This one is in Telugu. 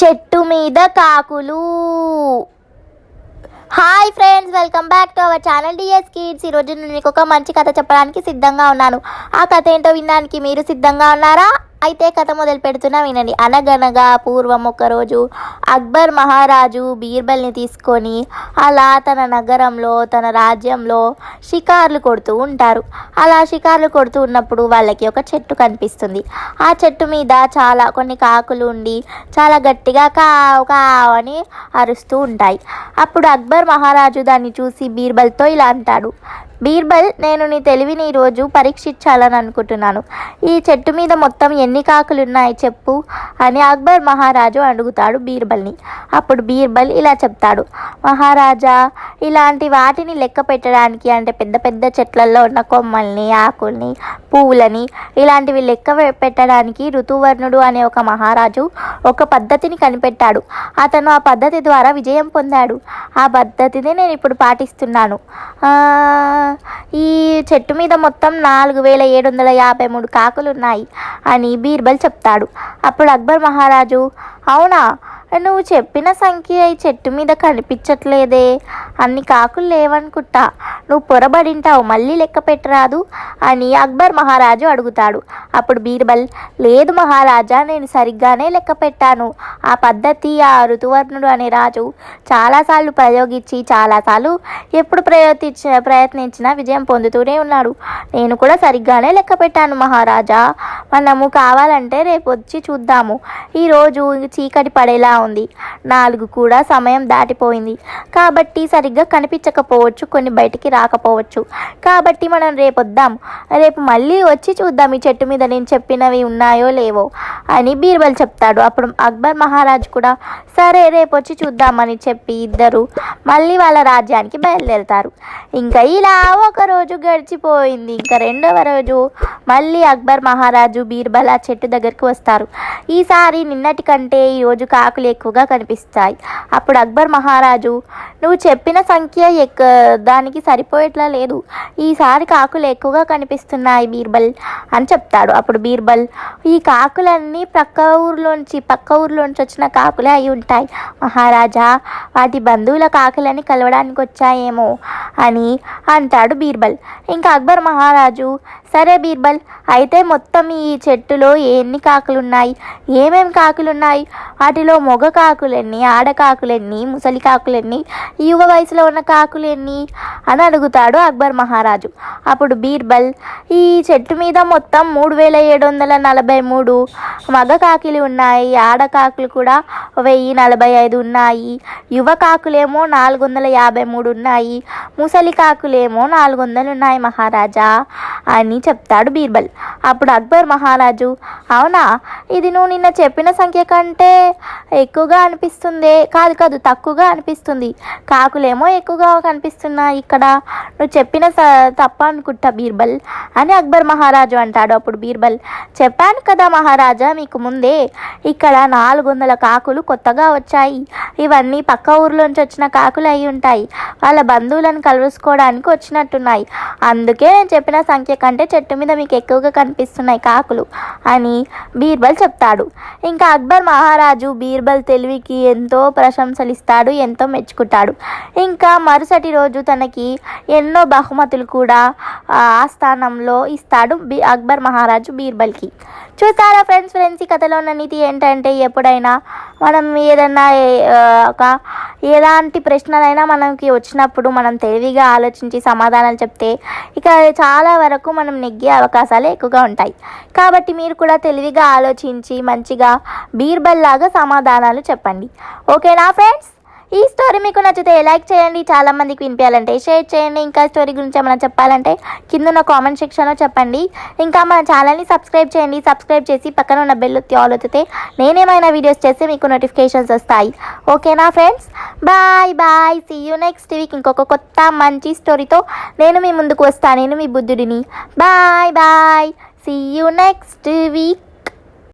చెట్టు మీద కాకులు. Hi friends welcome back to our channel DS kids ఈరోజు నేను మీకు ఒక మంచి కథ చెప్పడానికి సిద్ధంగా ఉన్నాను. ఆ కథ ఏంటో వినడానికి మీరు సిద్ధంగా ఉన్నారా? అయితే కథ మొదలు పెడుతున్నా వినండి. అనగనగా పూర్వం ఒకరోజు అక్బర్ మహారాజు బీర్బల్ని తీసుకొని అలా తన నగరంలో తన రాజ్యంలో షికార్లు కొడుతూ ఉంటారు. అలా షికార్లు కొడుతూ ఉన్నప్పుడు వాళ్ళకి ఒక చెట్టు కనిపిస్తుంది. ఆ చెట్టు మీద చాలా కొన్ని కాకులు ఉండి చాలా గట్టిగా కావు కావు అని అరుస్తూ ఉంటాయి. అప్పుడు అక్బర్ మహారాజు దాన్ని చూసి బీర్బల్తో ఇలా అంటాడు. బీర్బల్ నేను నీ తెలివిని ఈరోజు పరీక్షించాలని అనుకుంటున్నాను. ఈ చెట్టు మీద మొత్తం ఎన్ని కాకులు ఉన్నాయి చెప్పు అని అక్బర్ మహారాజు అడుగుతాడు బీర్బల్ని. అప్పుడు బీర్బల్ ఇలా చెప్తాడు మహారాజా ఇలాంటి వాటిని లెక్క పెట్టడానికి అంటే పెద్ద పెద్ద చెట్లలో ఉన్న కొమ్మల్ని ఆకుల్ని పువ్వులని ఇలాంటివి లెక్క పెట్టడానికి ఋతువర్ణుడు అనే ఒక మహారాజు ఒక పద్ధతిని కనిపెట్టాడు. అతను ఆ పద్ధతి ద్వారా విజయం పొందాడు. ఆ పద్ధతిని నేను ఇప్పుడు పాటిస్తున్నాను. ఆ, ఈ చెట్టు మీద మొత్తం నాలుగు వేల ఏడు వందల యాభై మూడు కాకులు ఉన్నాయి అని బీర్బల్ చెప్తాడు. అప్పుడు అక్బర్ మహారాజు అవునా? నువ్వు చెప్పిన సంఖ్య ఈ చెట్టు మీద కనిపించట్లేదే. అన్ని కాకులు లేవనుకుంటా. నువ్వు పొరబడింటావు మళ్ళీ లెక్క పెట్టరాదు అని అక్బర్ మహారాజు అడుగుతాడు. అప్పుడు బీర్బల్ లేదు మహారాజా నేను సరిగ్గానే లెక్క పెట్టాను. ఆ పద్ధతి ఆ ఋతువర్ణుడు అనే రాజు చాలాసార్లు ప్రయోగించి చాలాసార్లు ఎప్పుడు ప్రయత్నించిన ప్రయత్నించినా విజయం పొందుతూనే ఉన్నాడు. నేను కూడా సరిగ్గానే లెక్క పెట్టాను మహారాజా. మనము కావాలంటే రేపు వచ్చి చూద్దాము. ఈరోజు చీకటి పడేలా ఉంది. నాలుగు కూడా సమయం దాటిపోయింది. కాబట్టి సరిగ్గా కనిపించకపోవచ్చు కొన్ని బయటికి రాకపోవచ్చు. కాబట్టి మనం రేపు వద్దాం. రేపు మళ్ళీ వచ్చి చూద్దాం ఈ చెట్టు మీద నేను చెప్పినవి ఉన్నాయో లేవో అని బీర్బల్ చెప్తాడు. అప్పుడు అక్బర్ మహారాజ్ కూడా సరే రేపు వచ్చి చూద్దామని చెప్పి ఇద్దరు మళ్ళీ వాళ్ళ రాజ్యానికి బయలుదేరుతారు. ఇంకా ఇలా ఒక రోజు గడిచిపోయింది. ఇంకా రెండవ రోజు మళ్ళీ అక్బర్ మహారాజు బీర్బల్ ఆ చెట్టు దగ్గరికి వస్తారు. ఈసారి నిన్నటి కంటే ఈరోజు కాకులు ఎక్కువగా కనిపిస్తాయి. అప్పుడు అక్బర్ మహారాజు నువ్వు చెప్పిన సంఖ్య ఎక్క దానికి సరిపోయేట్లా లేదు. ఈసారి కాకులు ఎక్కువగా కనిపిస్తున్నాయి బీర్బల్ అని చెప్తాడు. అప్పుడు బీర్బల్ ఈ కాకులన్నీ ప్రక్క ఊర్లోంచి పక్క ఊర్లోంచి వచ్చిన కాకులే అయి ఉంటాయి. మహారాజా వాటి బంధువుల కాకులని కలవడానికి వచ్చాయేమో అని అంటాడు బీర్బల్. ఇంకా అక్బర్ మహారాజు సరే బీర్బల్ అయితే మొత్తం ఈ చెట్టులో ఎన్ని కాకులు ఉన్నాయి ఏమేమి కాకులు ఉన్నాయి వాటిలో మొగ కాకులన్నీ ఆడకాకులన్నీ ముసలి కాకులన్నీ యువ వయసులో ఉన్న కాకులు ఎన్ని అని అడుగుతాడు అక్బర్ మహారాజు. అప్పుడు బీర్బల్ ఈ చెట్టు మీద మొత్తం మూడు వేల ఏడు వందల నలభై మూడు మగ కాకులు ఉన్నాయి ఆడకాకులు కూడా వెయ్యి నలభై ఐదు ఉన్నాయి యువ కాకులేమో నాలుగు వందల యాభై మూడు ఉన్నాయి ముసలి కాకులేమో నాలుగు వందలు ఉన్నాయి మహారాజా. అని చెప్తాడు బీర్బల్. అప్పుడు అక్బర్ మహారాజు అవునా? ఇది నువ్వు నిన్న చెప్పిన సంఖ్య కంటే ఎక్కువగా అనిపిస్తుంది. కాదు కాదు తక్కువగా అనిపిస్తుంది. కాకులేమో ఎక్కువగా కనిపిస్తున్నాయి ఇక్కడ. నువ్వు చెప్పిన స- తప్ప అనుకుంటా బీర్బల్ అని అక్బర్ మహారాజు అంటాడు. అప్పుడు బీర్బల్ చెప్పాను కదా మహారాజా మీకు ముందే. ఇక్కడ నాలుగు వందల కాకులు కొత్తగా వచ్చాయి. ఇవన్నీ పక్క ఊర్లోంచి వచ్చిన కాకులు అయి ఉంటాయి. వాళ్ళ బంధువులను కలుసుకోవడానికి వచ్చినట్టున్నాయి. అందుకే నేను చెప్పిన సంఖ్య కంటే చెట్టు మీద మీకు ఎక్కువగా కనిపిస్తున్నాయి కాకులు అని బీర్బల్ చెప్తాడు. ఇంకా అక్బర్ మహారాజు బీర్బల్ తెలివికి ఎంతో ప్రశంసలు ఇస్తాడు ఎంతో మెచ్చుకుంటాడు. ఇంకా మరుసటి రోజు తనకి ఎన్నో బహుమతులు కూడా ఆ స్థానంలో ఇస్తాడు బీ అక్బర్ మహారాజు బీర్బల్కి. చూస్తారా ఫ్రెండ్స్ ఫ్రెండ్స్ ఈ కథలో ఉన్న నీతి ఏంటంటే ఎప్పుడైనా మనం ఏదన్నా ఒక ఎలాంటి ప్రశ్నలైనా మనకి వచ్చినప్పుడు మనం తెలివిగా ఆలోచించి సమాధానాలు చెప్తే ఇక చాలా వరకు మనం నెగ్గే అవకాశాలు ఎక్కువగా ఉంటాయి. కాబట్టి మీరు కూడా తెలివిగా ఆలోచించి మంచిగా బీర్బల్ లాగా సమాధానాలు చెప్పండి. ఓకేనా ఫ్రెండ్స్ ఈ స్టోరీ మీకు నచ్చితే లైక్ చేయండి. చాలా మందికి వినిపించాలంటే షేర్ చేయండి. ఇంకా స్టోరీ గురించి ఏమైనా చెప్పాలంటే కింద ఉన్న కామెంట్ సెక్షన్లో చెప్పండి. ఇంకా మన ఛానల్ని సబ్స్క్రైబ్ చేయండి. సబ్స్క్రైబ్ చేసి పక్కన ఉన్న బెల్ ఆల్ ఒత్తితే నేనేమైనా వీడియోస్ చేస్తే మీకు నోటిఫికేషన్స్ వస్తాయి. ఓకేనా friends bye bye see you next week ఇంకొక కొత్త మంచి స్టోరీతో నేను మీ ముందుకు వస్తాను నేను మీ బుద్ధుడిని. Bye bye see you next week